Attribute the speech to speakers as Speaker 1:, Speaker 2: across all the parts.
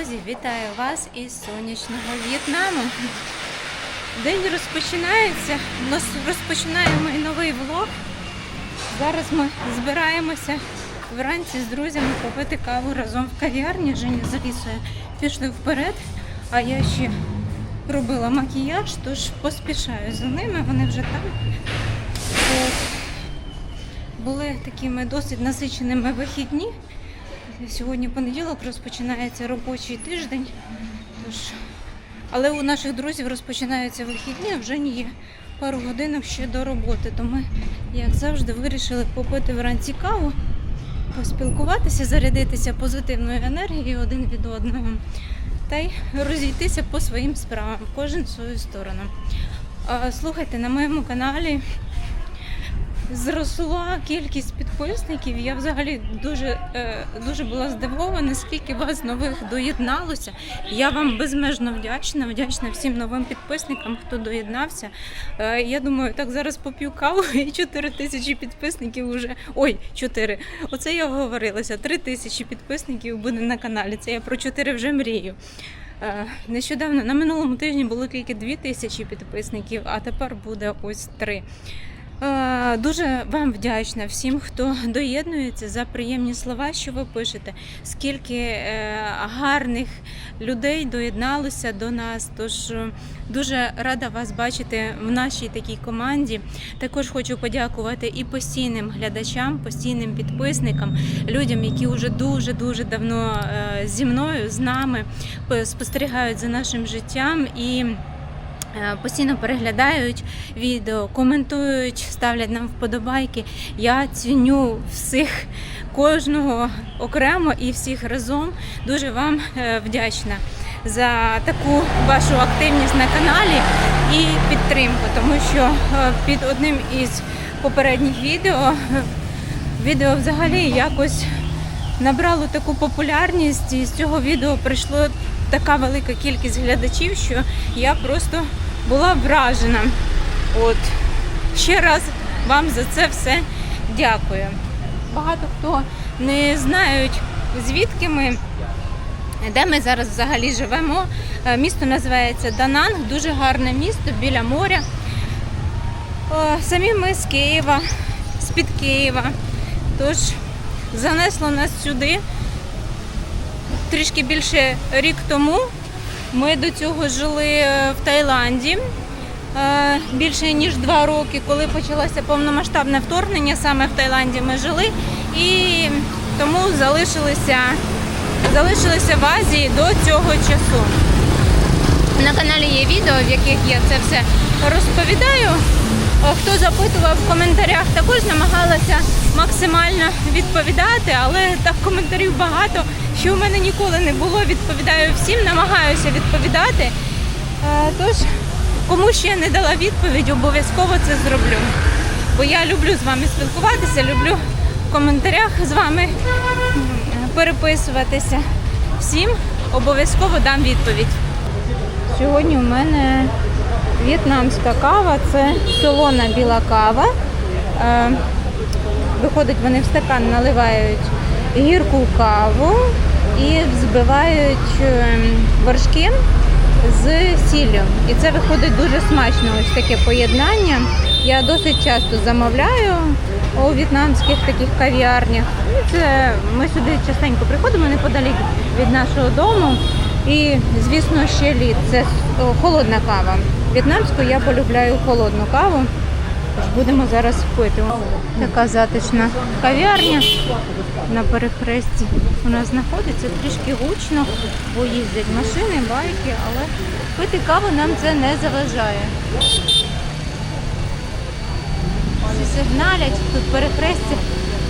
Speaker 1: Друзі! Вітаю вас із сонячного В'єтнаму. День розпочинається. Розпочинаємо і новий влог. Зараз ми збираємося вранці з друзями попити каву разом в кав'ярні. Женя з Алісою пішли вперед, а я ще робила макіяж, тож поспішаю за ними, вони вже там. Були такими досить насиченими вихідні. Сьогодні понеділок розпочинається робочий тиждень. Тож... Але у наших друзів розпочинаються вихідні, а вже є пару годинок ще до роботи. То ми, як завжди, вирішили попити вранці каву, поспілкуватися, зарядитися позитивною енергією один від одного та й розійтися по своїм справам, кожен в свою сторону. Слухайте, на моєму каналі зросла кількість підписників. Я взагалі дуже, е, дуже була здивована, скільки вас нових доєдналося. Я вам безмежно вдячна, вдячна всім новим підписникам, хто доєднався. Е, Я думаю, так зараз поп'ю каву і 4 тисячі підписників уже. Ой, 4. Оце я говорилася. 3 тисячі підписників буде на каналі. Це я про 4 вже мрію. Е, Нещодавно на минулому тижні було тільки 2 тисячі підписників, а тепер буде ось 3. Е, Дуже вам вдячна всім, хто доєднується за приємні слова, що ви пишете. Скільки е, гарних людей доєдналося до нас. Тож е, дуже рада вас бачити в нашій такій команді. Також хочу подякувати і постійним глядачам, постійним підписникам, людям, які вже дуже дуже давно зі мною, з нами спостерігають за нашим життям і. Е, Постійно переглядають відео, коментують, ставлять нам вподобайки. Я ціню всіх кожного окремо і всіх разом. Дуже вам е, вдячна за таку вашу активність на каналі і підтримку, тому що е, під одним із попередніх відео відео взагалі якось набрало таку популярність, і з цього відео прийшло така велика кількість глядачів, що я просто була вражена. От ще раз вам за це все дякую. Багато хто не знають, звідки ми. Де ми зараз взагалі живемо? Е, Місто називається Дананг, дуже гарне місто біля моря. Е, Самі ми з Києва, з-під Києва. Тож занесло нас сюди трішки більше рік тому. Ми до цього жили е, в Таїланді е, більше ніж два роки, коли почалося повномасштабне вторгнення. Саме в Таїланді ми жили і тому залишилися, залишилися в Азії до цього часу. На каналі є відео, в яких я це все розповідаю. Е, Хто запитував в коментарях, також намагалася максимально відповідати, але так коментарів багато, що в мене ніколи не було. Відповідаю всім, намагаюся відповідати. Е, Тож, кому ще не дала відповідь, обов'язково це зроблю. Бо я люблю з вами спілкуватися, люблю в коментарях з вами переписуватися. Всім обов'язково дам відповідь. Сьогодні у мене в'єтнамська кава, це солона біла кава. Е, Виходить, вони в стакан наливають гірку каву і взбивають ем, вершки з сіллю. І це виходить дуже смачно, ось таке поєднання. Я досить часто замовляю у в'єтнамських таких кав'ярнях. Це ми сюди частенько приходимо неподалік від нашого дому. І, звісно, ще лід. Це холодна кава. В'єтнамську я полюбляю холодну каву. Будемо зараз пити. Така затишна кав'ярня на перехресті у нас знаходиться трішки гучно, бо їздять машини, байки, але пити каву нам це не заважає. Всі сигналять, тут перехрестя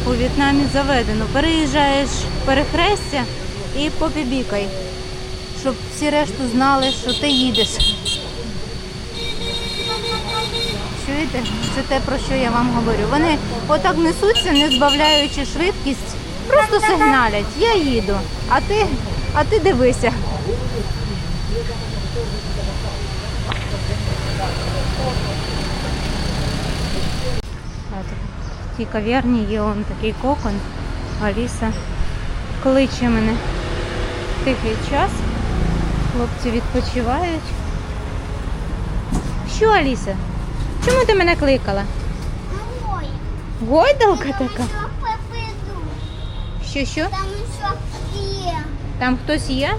Speaker 1: у В'єтнамі заведено. Переїжджаєш перехрестя і попібікай, щоб всі решту знали, що ти їдеш. Чуєте? Це те, про що я вам говорю. Вони отак несуться, не збавляючи швидкість, просто сигналять. Я їду, а ти, а ти дивися. В цій кав'ярні є он такий кокон. Аліса кличе мене. тихий час. Хлопці відпочивають. Що, Аліса? Чому ти мене кликала?
Speaker 2: Ой,
Speaker 1: Гойдалка така?
Speaker 2: що?
Speaker 1: Що?
Speaker 2: Там що є.
Speaker 1: Там хтось є?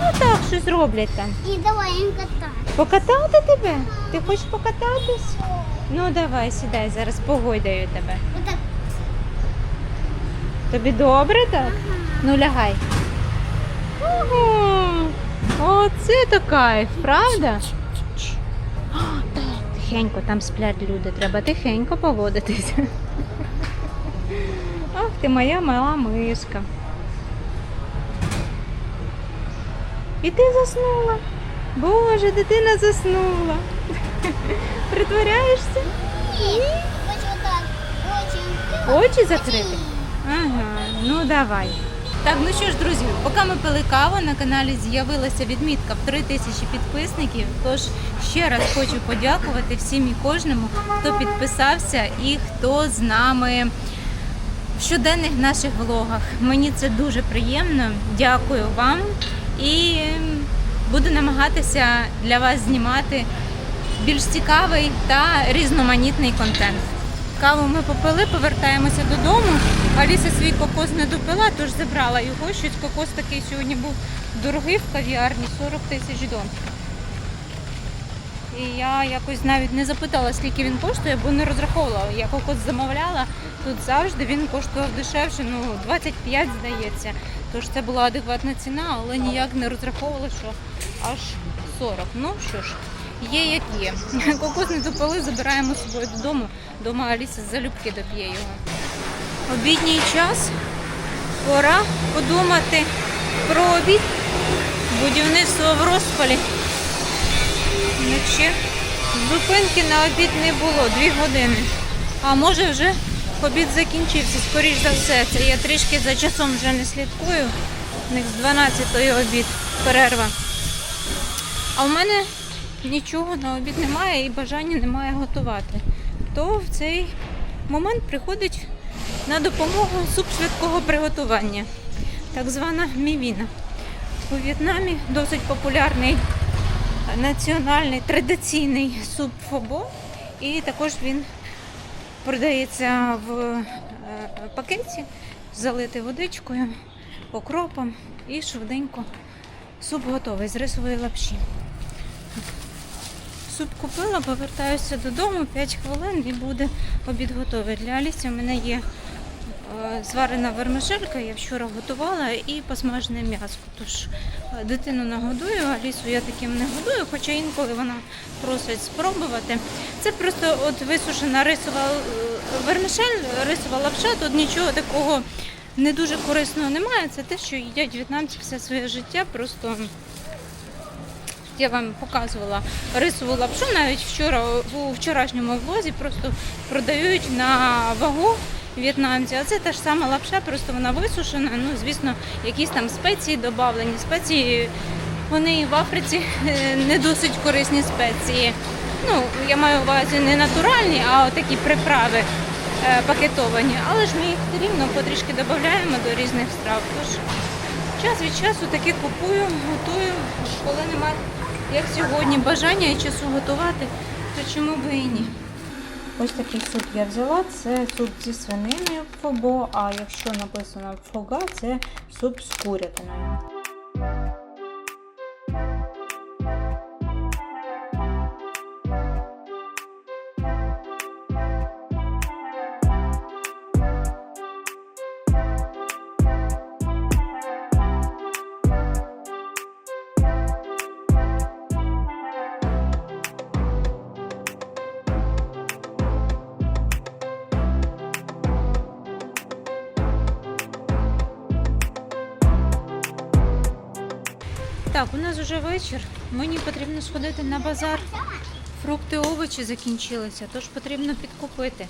Speaker 1: Ну так, щось роблять там.
Speaker 2: І давай їм катати.
Speaker 1: Покатати тебе? Ти хочеш покататись? Ну давай, сідай, зараз погойдаю тебе.
Speaker 2: Отак.
Speaker 1: Тобі добре так? Ну лягай. Ого, Оце то кайф, правда? Так, Тихенько, там сплять люди, треба тихенько поводитися. Ах ти моя мала мишка. І ти заснула. Боже, дитина заснула. Притворяєшся?
Speaker 2: Ні. Отак. Очі.
Speaker 1: Очі закрити? Ага, ну давай. Так, ну що ж, друзі, поки ми пили каву, на каналі з'явилася відмітка в 3 тисячі підписників. Тож ще раз хочу подякувати всім і кожному, хто підписався і хто з нами в щоденних наших влогах. Мені це дуже приємно. Дякую вам і буду намагатися для вас знімати більш цікавий та різноманітний контент. Каву ми попили, повертаємося додому. Аліса свій кокос не допила, тож забрала його. Щось кокос такий сьогодні був дорогий в кав'ярні 40 тисяч дон. І я якось навіть не запитала, скільки він коштує, бо не розраховувала. Я кокос замовляла. Тут завжди він коштував дешевше, ну 25 здається. Тож це була адекватна ціна, але ніяк не розраховувала, що аж 40. Ну що ж, є як є. Кокос не допили, забираємо з собою додому. Дома Аліса залюбки доп'є його. Обідній час. Пора подумати про обід. Будівництво в розпалі. Вночі зупинки на обід не було, дві години. А може вже обід закінчився, скоріш за все. Це я трішки за часом вже не слідкую. У них з 12-ї обід, перерва. А в мене нічого на обід немає і бажання немає готувати. То в цей момент приходить на допомогу суп швидкого приготування, так звана мівіна. У В'єтнамі досить популярний національний традиційний суп фобо, і також він продається в е, пакеті, залитий водичкою, окропом і швиденько суп готовий з рисової лапші. Суп купила, повертаюся додому 5 хвилин і буде обід готовий. Для Алісі у мене є зварена вермишелька, я вчора готувала, і посмажене м'ясо. Тож е, дитину нагодую, Алісу я таким не годую, хоча інколи вона просить спробувати. Це просто от висушена рисова е, вермишель, рисова лапша, тут нічого такого не дуже корисного немає. Це те, що їдять в'єтнамці все своє життя, просто я вам показувала рисову лапшу навіть вчора у вчорашньому влозі просто продають на вагу в'єтнамці. А це та ж сама лапша, просто вона висушена. Ну, звісно, якісь там спеції додавлені. Спеції вони в Африці е, не досить корисні спеції. Ну, я маю увазі не натуральні, а такі приправи е, пакетовані. Але ж ми їх рівно потрішки додаємо до різних страв. Тож час від часу таки купую, готую, коли немає, як сьогодні, бажання і часу готувати, то чому би і ні. Ось такий суп я взяла. Це суп зі свининою фобо, а якщо написано фога, це суп з курятиною. Вечір. Мені потрібно сходити на базар. Фрукти, овочі закінчилися, тож потрібно підкупити.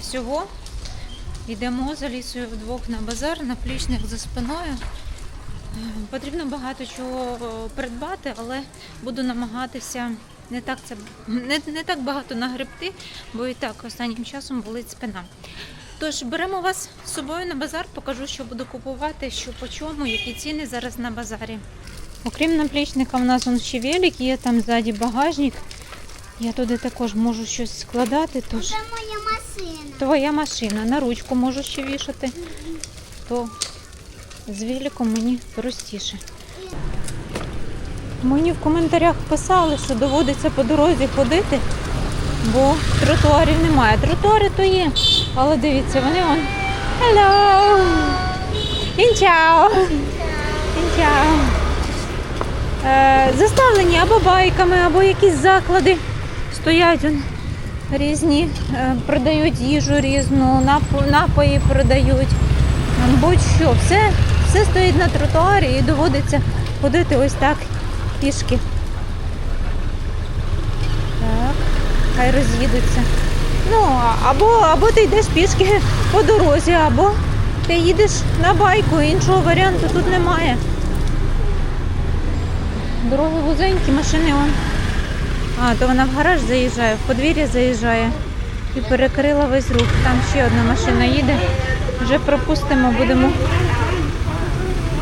Speaker 1: Всього йдемо за лісою вдвох на базар, на плічник за спиною. Потрібно багато чого е, придбати, але буду намагатися не так це не, не так багато нагребти, бо і так останнім часом болить спина. Тож беремо вас з собою на базар, покажу, що буду купувати, що по чому, які ціни зараз на базарі. Окрім наплічника, в нас он ще велик, є там ззаді багажник. Я туди також можу щось складати, тож
Speaker 2: Це моя машина.
Speaker 1: твоя машина. На ручку можу ще вішати, то з великом мені простіше. Мені в коментарях писали, що доводиться по дорозі ходити, бо тротуарів немає. Тротуари то є, але дивіться, вони вон. Hello! Інчао! Інчао! Е, заставлені або байками, або якісь заклади. Стоять он, різні, е, продають їжу різну, нап- напої продають. Будь-що, все, все стоїть на тротуарі і доводиться ходити ось так пішки. Так, хай роз'їдуться. Ну, або, або ти йдеш пішки по дорозі, або ти їдеш на байку, іншого варіанту тут немає. Дороги вузенькі, машини он. А, то вона в гараж заїжджає, в подвір'я заїжджає і перекрила весь рух. Там ще одна машина їде. Вже пропустимо, будемо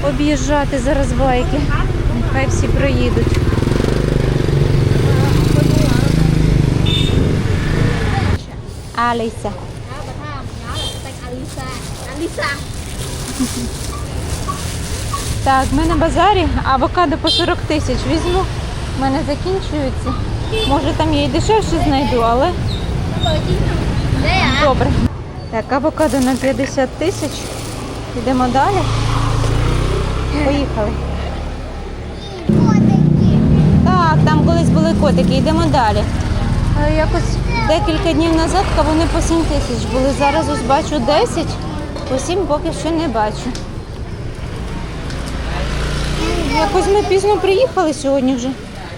Speaker 1: об'їжджати зараз байки. Нехай всі проїдуть. Аліса.
Speaker 2: Аліса. Аліса.
Speaker 1: Так, ми на базарі, авокадо по 40 тисяч візьму. У мене закінчується. Може там я і дешевше знайду, але добре. Так, авокадо на 50 тисяч. Йдемо далі. Поїхали. Так, там колись були котики, йдемо далі. Е, Якось декілька днів назад вони по 7 тисяч були. Зараз ось бачу 10, по 7 поки що не бачу. Якось ми пізно приїхали сьогодні вже.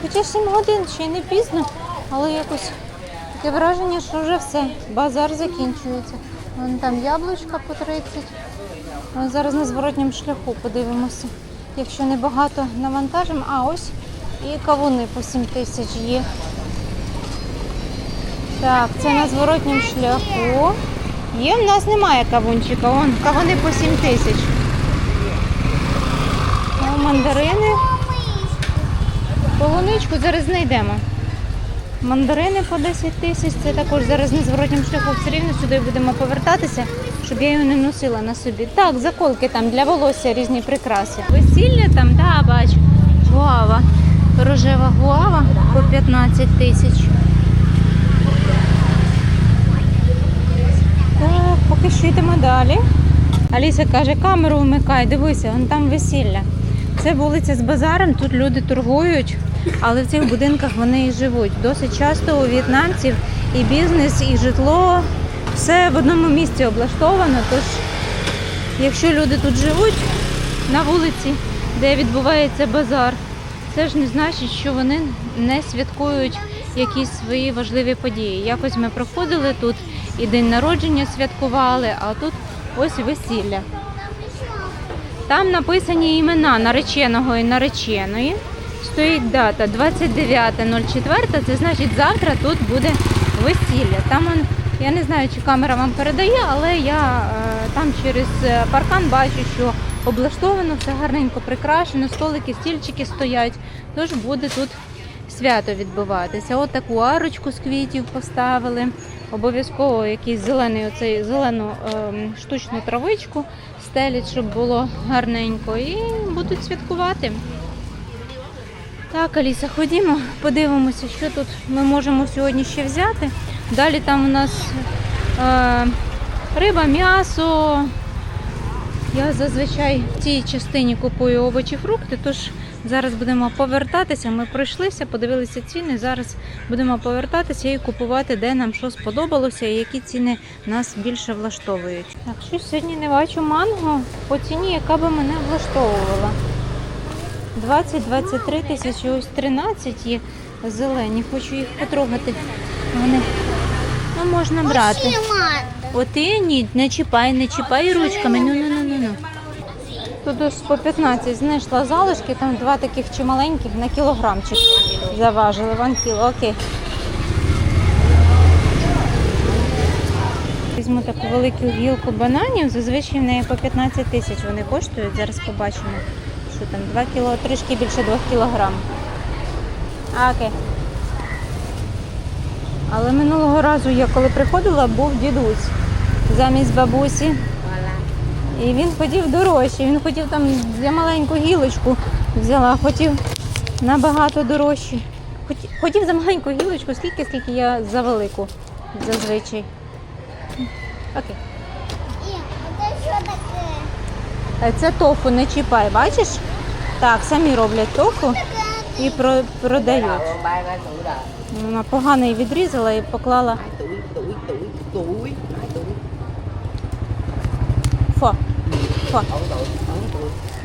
Speaker 1: Хоча 7 годин ще й не пізно, але якось таке враження, що вже все, базар закінчується. Вон там яблучка по 30. Вон зараз на зворотньому шляху подивимося. Якщо не багато навантажимо, а ось і кавуни по 7 тисяч є. Так, це на зворотньому шляху. Є, в нас немає кавунчика. Вон, кавуни по 7 тисяч. Мандарини. Полуничку зараз знайдемо. Мандарини по 10 тисяч, це також зараз на зворотньому шляху. Все рівно сюди будемо повертатися, щоб я його не носила на собі. Так, заколки там для волосся різні прикраси. Весілля там, да, бачу. Гуава. Рожева гуава по 15 тисяч. Так, поки що йдемо далі. Аліса каже, камеру вмикай, дивися, вон там весілля. Це вулиця з базаром, тут люди торгують, але в цих будинках вони і живуть. Досить часто у в'єтнамців і бізнес, і житло все в одному місці облаштовано. Тож, якщо люди тут живуть на вулиці, де відбувається базар, це ж не значить, що вони не святкують якісь свої важливі події. Якось ми проходили тут і день народження святкували, а тут ось весілля. Там написані імена нареченого і нареченої. Стоїть дата 29.04, це значить завтра тут буде весілля. Там он, я не знаю, чи камера вам передає, але я е, там через е, паркан бачу, що облаштовано, все гарненько прикрашено, столики, стільчики стоять. Тож буде тут свято відбуватися. От таку арочку з квітів поставили. Обов'язково якийсь зелений, оцей зелену ем, штучну травичку стелять, щоб було гарненько, і будуть святкувати. Так, Аліса, ходімо, подивимося, що тут ми можемо сьогодні ще взяти. Далі там у нас е, риба, м'ясо. Я зазвичай в цій частині купую овочі, фрукти, тож зараз будемо повертатися. Ми пройшлися, подивилися ціни. Зараз будемо повертатися і купувати, де нам що сподобалося і які ціни нас більше влаштовують. Так, щось сьогодні не бачу манго по ціні, яка би мене влаштовувала. 20-23 тисячі, ось 13 є зелені. Хочу їх потрогати. Вони ну, можна брати.
Speaker 2: Ще мати.
Speaker 1: От і ні, не чіпай, не чіпай ручками. Ну, ну. Тут ось по 15 знайшла залишки, там два таких чималеньких на кілограмчик заважили. Ван кіло, окей. візьму таку велику гілку бананів. Зазвичай в неї по 15 тисяч вони коштують. Зараз побачимо, що там 2 кіло, трішки більше 2 кілограм. Окей. Але минулого разу я коли приходила, був дідусь замість бабусі. І він хотів дорожче. Він хотів там за маленьку гілочку взяла, хотів набагато дорожче. Хотів, за маленьку гілочку, скільки, скільки я за велику зазвичай. Окей.
Speaker 2: Це?
Speaker 1: Е, Це тофу не чіпай, бачиш? Так, самі роблять тофу і продають. Вона погано її відрізала і поклала фо.
Speaker 3: Tuổi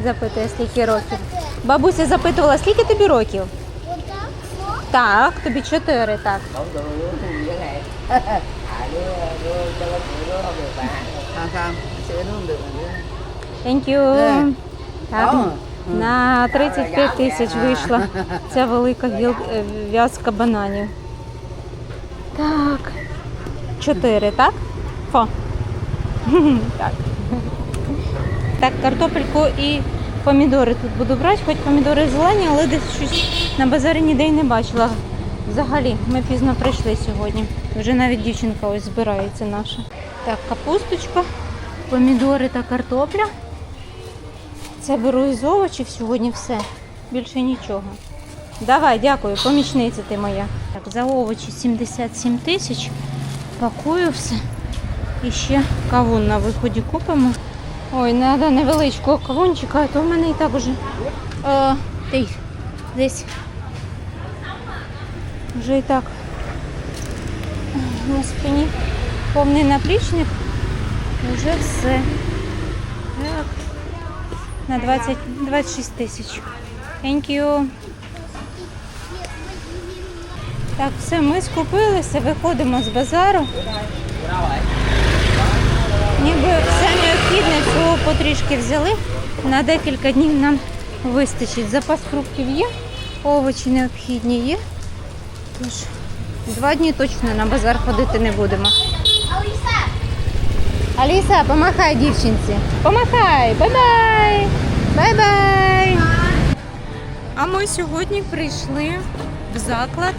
Speaker 1: Запитує, скільки років. Бабуся запитувала, скільки тобі років? Так, тобі чотири, так. Thank you. Так, на 35 тисяч вийшла ця велика в'язка бананів. Так. Чотири, так? Фо. Так. Так, картопельку і помідори тут буду брати, хоч помідори зелені, але десь щось на базарі ніде й не бачила. Взагалі, ми пізно прийшли сьогодні. Вже навіть дівчинка ось збирається наша. Так, капусточка, помідори та картопля. Це беру із овочів сьогодні все. Більше нічого. Давай, дякую, помічниця ти моя. Так, за овочі 77 тисяч. Пакую все. І ще кавун на виході купимо. Ой, треба невеличкого кавунчика, а то в мене і так уже. О, ти, десь. Вже і так на спині повний наплічник. Вже все. Так. На 20, 26 тисяч. Thank you. Так, все, ми скупилися, виходимо з базару. Ніби все необхідне, всього потрішки взяли. На декілька днів нам вистачить. Запас фруктів є, овочі необхідні є. Тож, два дні точно на базар ходити не будемо.
Speaker 2: Аліса,
Speaker 1: Аліса, помахай дівчинці. Помахай! Бай-бай! Бай-бай! А ми сьогодні прийшли в заклад.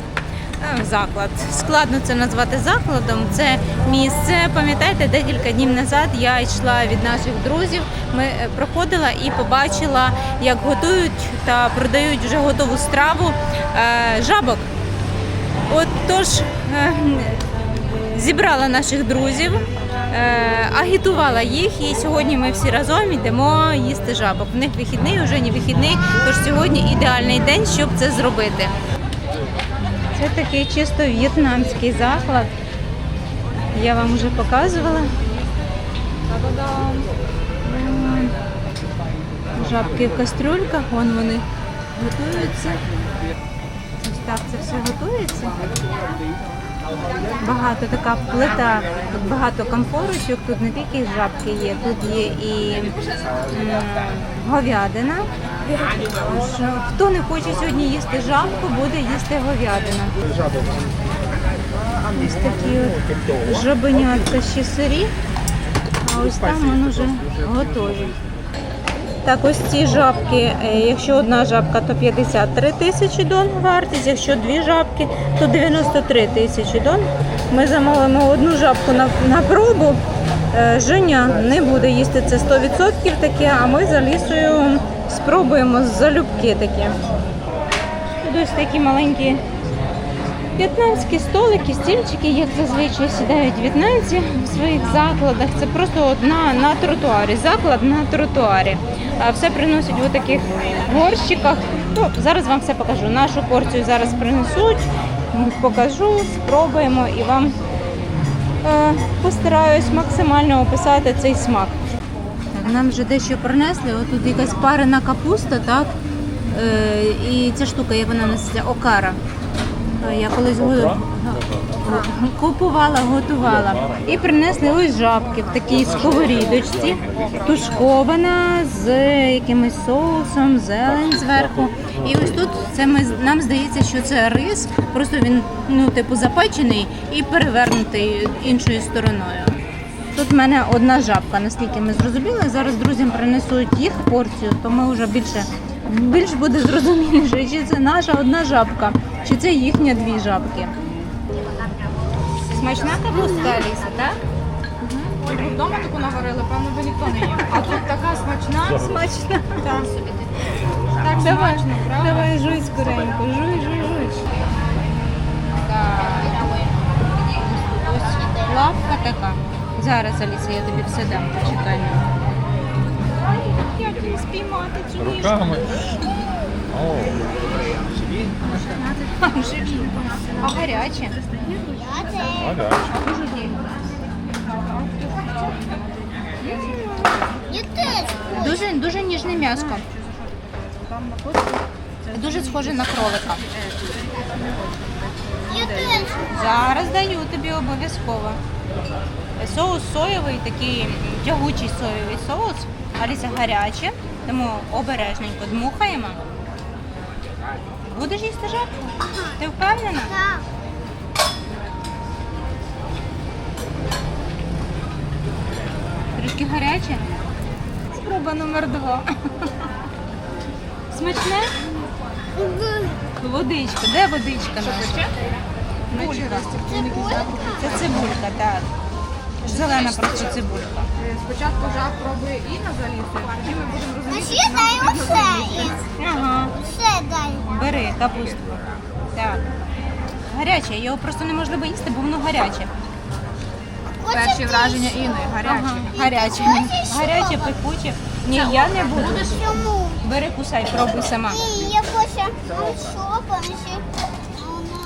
Speaker 1: Заклад. Складно це назвати закладом. Це місце. Пам'ятаєте, декілька днів назад я йшла від наших друзів. Ми е, проходила і побачила, як готують та продають вже готову страву е, жабок. От тож е, зібрала наших друзів, агітувала їх, і сьогодні ми всі разом йдемо їсти жабок. В них вихідний, вже не вихідний, тож сьогодні ідеальний день, щоб це зробити. Це такий чисто в'єтнамський заклад. Я вам вже показувала. Жабки в кастрюльках, вон вони готуються. Ось так це все готується. Багато така плита, тут багато комфорочок, тут не тільки жабки є, тут є і м, говядина. Хто не хоче сьогодні їсти жабку, буде їсти говядина. Ось такі от жабенятка ще сирі, а ось там вони вже готові. Так, ось ці жабки, е, якщо одна жабка, то 53 тисячі дон вартість, якщо дві жабки, то 93 тисячі дон. Ми замовимо одну жабку на, на пробу. Е, Женя не буде їсти це 100% таке, а ми за лісою спробуємо залюбки таке. Тут ось такі маленькі В'єтнамські столики, стільчики, як зазвичай сідають в'єтнамці в своїх закладах. Це просто одна на тротуарі, заклад на тротуарі. Все приносять в таких горщиках. Ну, зараз вам все покажу. Нашу порцію зараз принесуть, покажу, спробуємо і вам е, постараюсь максимально описати цей смак. Так, нам вже дещо принесли. Отут якась парена капуста, так? Е, і ця штука, як вона називається, окара. Е, Я колись го- купувала, готувала. І принесли ось жабки в такій сковорідочці, тушкована з якимось соусом, зелень зверху. І ось тут це ми нам здається, що це рис, просто він ну типу запечений і перевернутий іншою стороною. тут в мене одна жабка, наскільки ми зрозуміли. Зараз друзям принесуть їх порцію, то ми вже більше більш буде зрозуміліше, чи це наша одна жабка, чи це їхня дві жабки. Смачна капуста, Аліса, так?
Speaker 4: Ви вдома таку наварили, певно, ви ніхто не їв. А тут така смачна.
Speaker 1: Смачна.
Speaker 4: Так. Так
Speaker 1: Давай,
Speaker 4: смачно, правда?
Speaker 1: давай жуй скоренько, жуй, жуй, жуй. Так. Ось лавка така. Зараз, Аліса, я тобі все дам, почекай. Як її спіймати цю ніжку?
Speaker 5: Руками. О,
Speaker 1: Живі. А.
Speaker 2: Я теж.
Speaker 1: Дуже, дуже ніжне м'ясо. Дуже схоже на кролика. Зараз даю тобі обов'язково. Соус соєвий, такий тягучий соєвий соус. Аліса гаряче, тому обережненько дмухаємо. Будеш їсти жабку? Ти впевнена?
Speaker 2: Так.
Speaker 1: Трішки гаряче. Спроба номер два. Смачне? Водичка. Де водичка наша? Булька.
Speaker 2: Цибулька.
Speaker 1: Це цибулька, так. Зелена просто цибулька.
Speaker 4: Спочатку жаб пробує Інна з Алісою, тоді ми будемо
Speaker 2: А
Speaker 4: розуміти.
Speaker 2: ще дай усе. І
Speaker 1: Ага.
Speaker 2: Все дай.
Speaker 1: Бери капустку. Так. Гаряче, його просто неможливо їсти, бо воно гаряче.
Speaker 4: Перші враження? Інни, гарячі.
Speaker 1: Ага. Гаряче.
Speaker 2: Хочеш що?
Speaker 1: Гаряче, пекуче. Ні, я не буду.
Speaker 2: Чому?
Speaker 1: Бери кусай, пробуй сама.
Speaker 2: Ні, я хочу шопа, ще вона.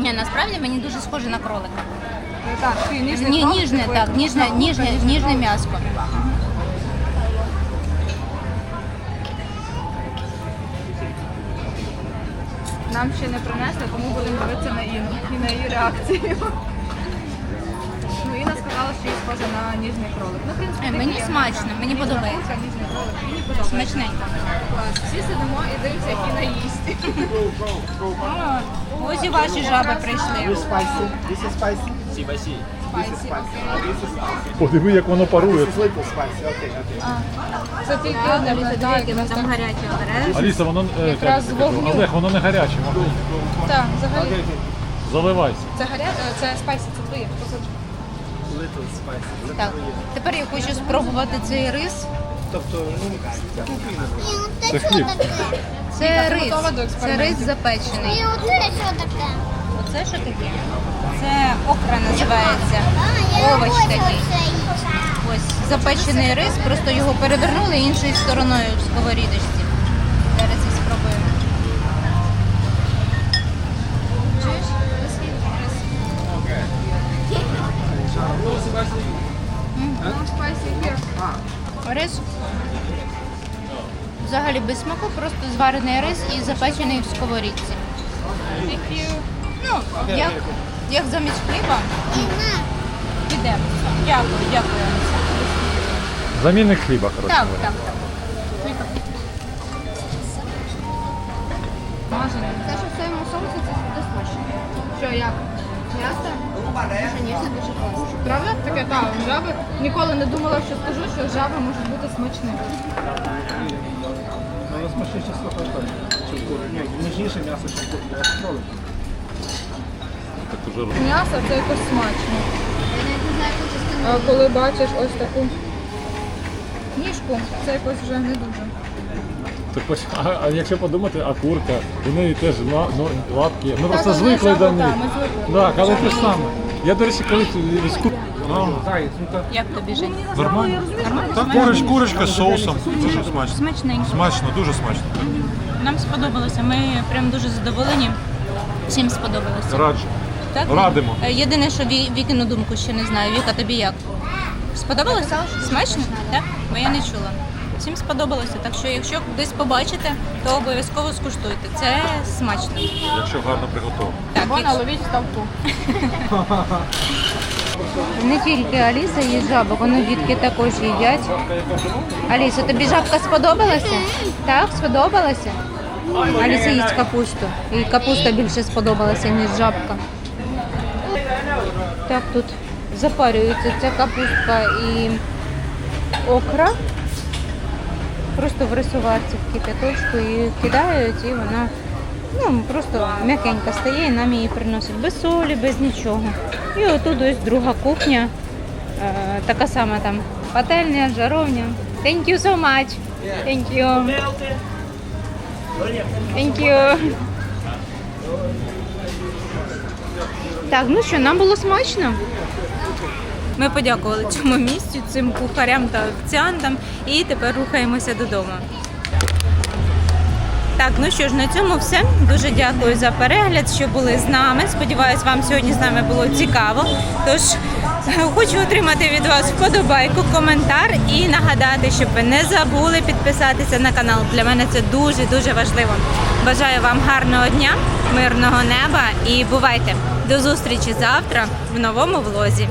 Speaker 1: Ні, насправді мені дуже схоже на кролика.
Speaker 4: Так, такий ніжний
Speaker 1: Ні,
Speaker 4: кров,
Speaker 1: ніжне,
Speaker 4: такий.
Speaker 1: так, ніжне, ніжне, ніжне м'ясо.
Speaker 4: Нам ще не принесли, тому будемо дивитися на Іну і на її реакцію. Сказала, що їй схоже на ніжний кролик. Ну, в принципі,
Speaker 1: Е, Мені смачно, мені подобається.
Speaker 4: ніжний кролик. Мені подобається.
Speaker 1: Смачненько.
Speaker 4: Клас. Всі сидимо і дивимося, як Інна їсть.
Speaker 1: Ось і ваші жаби прийшли.
Speaker 6: spicy. This is spicy.
Speaker 4: Спайсі.
Speaker 5: Подиви, як воно парує.
Speaker 6: It's little spicy. Okay, okay.
Speaker 4: Це тільки одне виглядає, як
Speaker 1: Там гаряче обереш.
Speaker 5: Аліса, воно е,
Speaker 4: Якраз
Speaker 5: як
Speaker 4: з вогню.
Speaker 5: Олег, воно не гаряче. воно-
Speaker 4: Так, взагалі.
Speaker 5: Заливайся.
Speaker 4: Це гаряче, це спайсі, це твоє.
Speaker 6: Little spicy.
Speaker 1: Так, тепер я хочу спробувати цей рис.
Speaker 6: Тобто, ну.
Speaker 5: Це хліб.
Speaker 2: таке?
Speaker 1: Це рис. Це рис запечений.
Speaker 2: І оте що таке?
Speaker 1: Оце що таке? Це окра називається. Овоч такий. Ось запечений рис, просто його перевернули іншою стороною в сковорідочці. Рис взагалі без смаку, просто зварений рис і запечений в сковорідці. Ну, як, як замість хліба,
Speaker 2: І на.
Speaker 1: піде. Дякую, дякую.
Speaker 5: Замінник хліба, коротше.
Speaker 1: Так,
Speaker 5: говоря.
Speaker 1: так, так.
Speaker 4: Те, що в своєму соусі, це дуже смачно. Що, як? М'ясо? Дуже класно. Правда? Таке, так, жаби. Ніколи не думала, що скажу, що жаби можуть бути смачними.
Speaker 6: Ну, розмашніше слухай так. Чим кур. Ні, ніжніше м'ясо, чим кур.
Speaker 5: Так уже
Speaker 4: М'ясо це якось смачно. А коли бачиш ось таку ніжку, це якось вже не дуже.
Speaker 5: Так ось, а, а якщо подумати, а курка, у неї теж ла, ну, лапки. Ми просто звикли до них.
Speaker 4: так, ми звикли.
Speaker 5: Так, але те ж саме. Я, до речі, коли з кур...
Speaker 6: Заяць, ну так.
Speaker 1: Як тобі жить?
Speaker 7: Нормально.
Speaker 1: Нормально?
Speaker 7: Та курич, курочка з соусом. Дуже смачно.
Speaker 1: Смачненько.
Speaker 7: Смачно, дуже смачно.
Speaker 1: Нам сподобалося. Ми прям дуже задоволені. Всім сподобалося.
Speaker 7: Раджу.
Speaker 1: Так?
Speaker 7: Радимо.
Speaker 1: Е, Єдине, що Ві- Вікину думку ще не знаю. Віка, тобі як? Сподобалося? Смачно? Так? Бо я не чула. Всім сподобалося. Так що, якщо десь побачите, то обов'язково скуштуйте. Це смачно.
Speaker 7: Якщо гарно приготовано.
Speaker 1: Так,
Speaker 4: Вона
Speaker 1: якщо-
Speaker 4: ловіть ставку.
Speaker 1: Не тільки Аліса їсть жабок, вони дітки також їдять. Аліса, тобі жабка сподобалася? Так, сподобалася? Аліса їсть капусту. І капуста більше сподобалася, ніж жабка. Так, тут запарюється ця капустка і окра. Просто в рисуварці в кипяточку і кидають, і вона ну, просто м'якенька стає і нам її приносять без солі, без нічого. І отут ось друга кухня. Е, така сама там пательня, жаровня. Thank you so much. Thank you. Thank you. Так, ну що, нам було смачно. Ми подякували цьому місцю, цим кухарям та офіціантам і тепер рухаємося додому. Так, ну що ж, на цьому все. Дуже дякую за перегляд, що були з нами. Сподіваюсь, вам сьогодні з нами було цікаво. Тож хочу отримати від вас вподобайку, коментар і нагадати, щоб ви не забули підписатися на канал. Для мене це дуже дуже важливо. Бажаю вам гарного дня, мирного неба і бувайте! До зустрічі завтра в новому влозі.